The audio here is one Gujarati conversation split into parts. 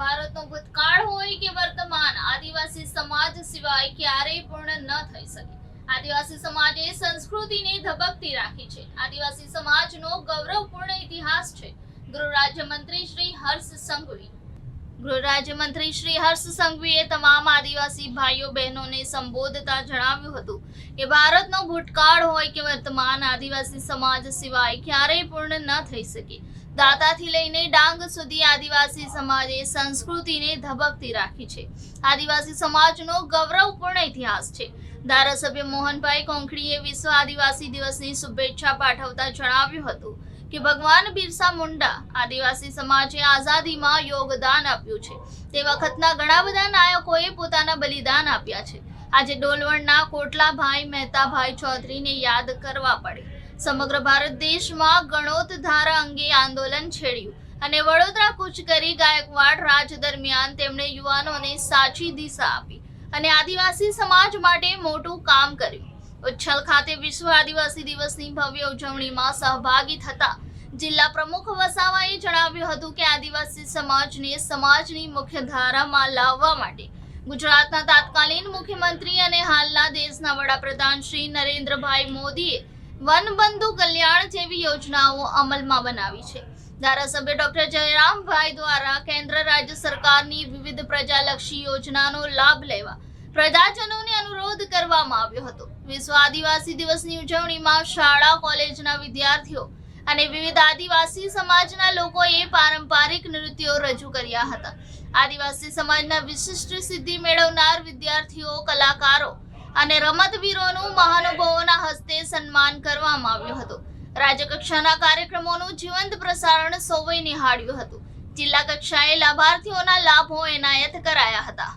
ભારતનો ભૂતકાળ હોય કે વર્તમાન, આદિવાસી સમાજ સિવાય ક્યારેય પૂર્ણ ન થઈ શકે. આદિવાસી સમાજે સંસ્કૃતિને ધબકતી રાખી છે. આદિવાસી સમાજનો ગૌરવપૂર્ણ ઇતિહાસ છે. ગૃહ રાજ્યમંત્રી શ્રી હર્ષ સંઘવી ગૃહ રાજ્યમંત્રી શ્રી હર્ષ સંઘવીએ તમામ આદિવાસી ભાઈઓ બહેનોને સંબોધતા જણાવ્યું હતું કે ભારતનો ભૂતકાળ હોય કે વર્તમાન, આદિવાસી સમાજ સિવાય ક્યારેય પૂર્ણ ન થઈ શકે. દાતાથી લઈને ડાંગ સુધી આદિવાસી સમાજે સંસ્કૃતિને ધબકતી રાખી છે. આદિવાસી સમાજનો ગૌરવપૂર્ણ ઇતિહાસ છે. ધારાસભ્ય મોહનભાઈ કોંખડીએ વિશ્વ આદિવાસી દિવસની શુભેચ્છા પાઠવતા જણાવ્યું હતું. કે ભગવાન બિરસા મુંડા આદિવાસી સમાજે આઝાદીમાં યોગદાન આપ્યું છે. તે વખતના ઘણા બધા નાયકોએ પોતાના બલિદાન આપ્યા છે. આજે ડોલવણના કોટલાભાઈ મહેતાભાઈ ચૌધરીને યાદ કરવા પડે. સમગ્ર ભારત દેશમાં ગણોત ધારા અંગે આંદોલન છેડ્યું અને વડોદરા કૂચ કરી ગાયકવાડ રાજ દરમિયાન તેમણે યુવાનોને સાચી દિશા આપી અને આદિવાસી સમાજ માટે મોટું કામ કર્યું. ઉચ્છલ ખાતે વિશ્વ આદિવાસી દિવસની ભવ્ય ઉજવણીમાં સહભાગી થતા જિલ્લા પ્રમુખ વસાવાએ જણાવ્યું હતું કે આદિવાસી સમાજને સમાજની મુખ્ય ધારામાં લાવવા માટે ગુજરાતના તાત્કાલીન મુખ્યમંત્રી અને હાલના દેશના વડાપ્રધાન શ્રી નરેન્દ્રભાઈ મોદીએ વનબંધુ કલ્યાણ જેવી યોજનાઓ અમલમાં બનાવી છે. ધારાસભ્ય ડોક્ટર જયરામભાઈ દ્વારા કેન્દ્ર રાજ્ય સરકારની વિવિધ પ્રજાલક્ષી યોજનાનો લાભ લેવા પ્રજાજનોને અનુરોધ કરવામાં આવ્યો હતો. વિશ્વ આદિવાસી દિવસની ઉજવણીમાં શાળા, કોલેજના વિદ્યાર્થીઓ અને વિવિધ આદિવાસી સમાજના લોકોએ પારંપરિક નૃત્યો રજૂ કર્યા હતા. આદિવાસી સમાજના વિશિષ્ટ સિદ્ધિ મેળવનાર વિદ્યાર્થીઓ, કલાકારો અને રમતવીરોનું મહાનુભાવોના હસ્તે સન્માન કરવામાં આવ્યું હતું. રાજ્યકક્ષાના કાર્યક્રમોનું જીવંત પ્રસારણ સૌએ નિહાળ્યું હતું. જિલ્લા કક્ષાએ લાભાર્થીઓના લાભો એનાયત કરાયા હતા.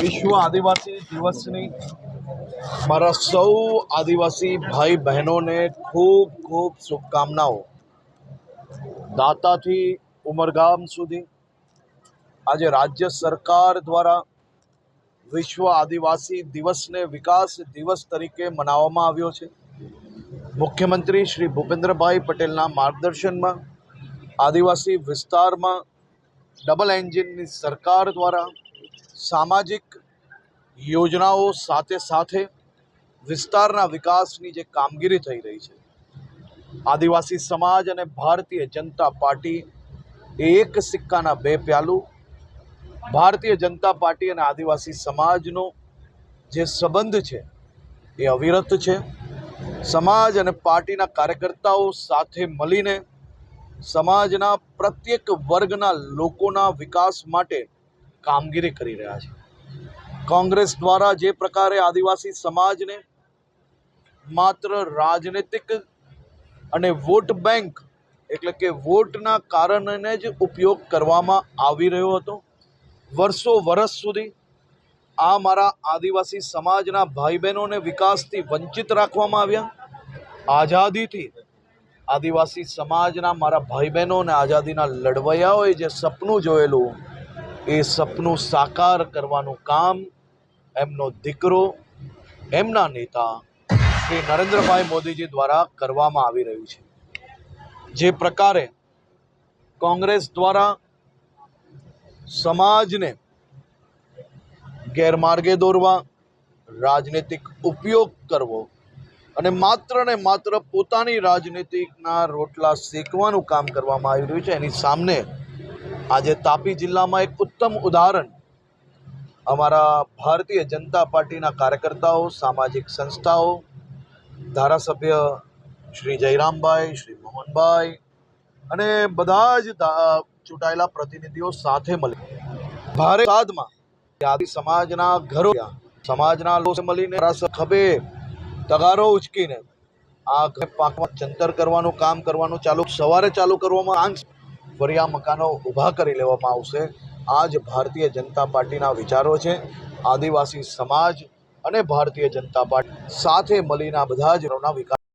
વિશ્વ આદિવાસી દિવસની મારા સૌ આદિવાસી ભાઈ બહેનોને ખૂબ ખૂબ શુભકામનાઓ. દાતાથી ઉમરગામ સુધી આજે રાજ્ય સરકાર દ્વારા વિશ્વ આદિવાસી દિવસને વિકાસ દિવસ તરીકે મનાવવામાં આવ્યો છે. મુખ્યમંત્રી શ્રી ભૂપેન્દ્રભાઈ પટેલના માર્ગદર્શનમાં આદિવાસી વિસ્તારમાં ડબલ એન્જિનની સરકાર દ્વારા સામાજિક યોજનાઓ સાથે સાથે વિસ્તારના વિકાસની જે કામગીરી થઈ રહી છે. આદિવાસી સમાજ અને ભારતીય જનતા પાર્ટી એક સિક્કાના બે પ્યાલું. ભારતીય જનતા પાર્ટી અને આદિવાસી સમાજનો જે સંબંધ છે એ અવિરત છે. સમાજ અને પાર્ટીના કાર્યકર્તાઓ સાથે મળીને સમાજના પ્રત્યેક વર્ગના લોકોના વિકાસ માટે કામગીરી કરી રહ્યા છે. કોંગ્રેસ દ્વારા જે પ્રકારે આદિવાસી સમાજને માત્ર રાજનૈતિક અને વોટ બેંક એટલે કે વોટના કારણને જ ઉપયોગ કરવામાં આવી રહ્યો હતો. વર્ષો વર્ષ સુધી આ મારા આદિવાસી સમાજના ભાઈ બહેનોને વિકાસથી વંચિત રાખવામાં આવ્યા. આઝાદીથી આદિવાસી સમાજના મારા ભાઈ બહેનો અને આઝાદીના લડવૈયાઓએ જે સપનું જોયેલું, એ સપનું સાકાર કરવાનું કામ એમનો દીકરો, એમના નેતા શ્રી નરેન્દ્રભાઈ મોદીજી દ્વારા કરવામાં આવી રહ્યું છે. જે પ્રકારે કોંગ્રેસ દ્વારા સમાજને ગેરમાર્ગે દોરવા, રાજનૈતિક ઉપયોગ કરવો અને માત્ર ને માત્ર પોતાની રાજનીતિકના રોટલા શેકવાનું કામ કરવામાં આવી રહ્યું છે. એની સામે આજે તાપી જિલ્લામાં એક ઉત્તમ ઉદાહરણ અમારા ભારતીય જનતા પાર્ટીના કાર્યકર્તાઓ, સામાજિક સંસ્થાઓ, ધારાસભ્ય શ્રી જયરામભાઈ, શ્રી મોહનભાઈ અને બધા જ ચૂંટાયેલા પ્રતિનિધિઓ સાથે મળી. ભારે સાદમાં આદિ સમાજના ઘરો, સમાજના લોકો મળીને ખભે તગારો ઉચકીને આ પાકમાં ચંતર કરવાનું, કામ કરવાનું ચાલુ, સવારે ચાલુ કરવામાં આંખ ફરિયા મકાનો ઊભા કરી લેવામાં આવશે. આ જ ભારતીય જનતા પાર્ટીના વિચારો છે. આદિવાસી સમાજ અને ભારતીય જનતા પાર્ટી સાથે મળીને આ બધા જ વિકાસ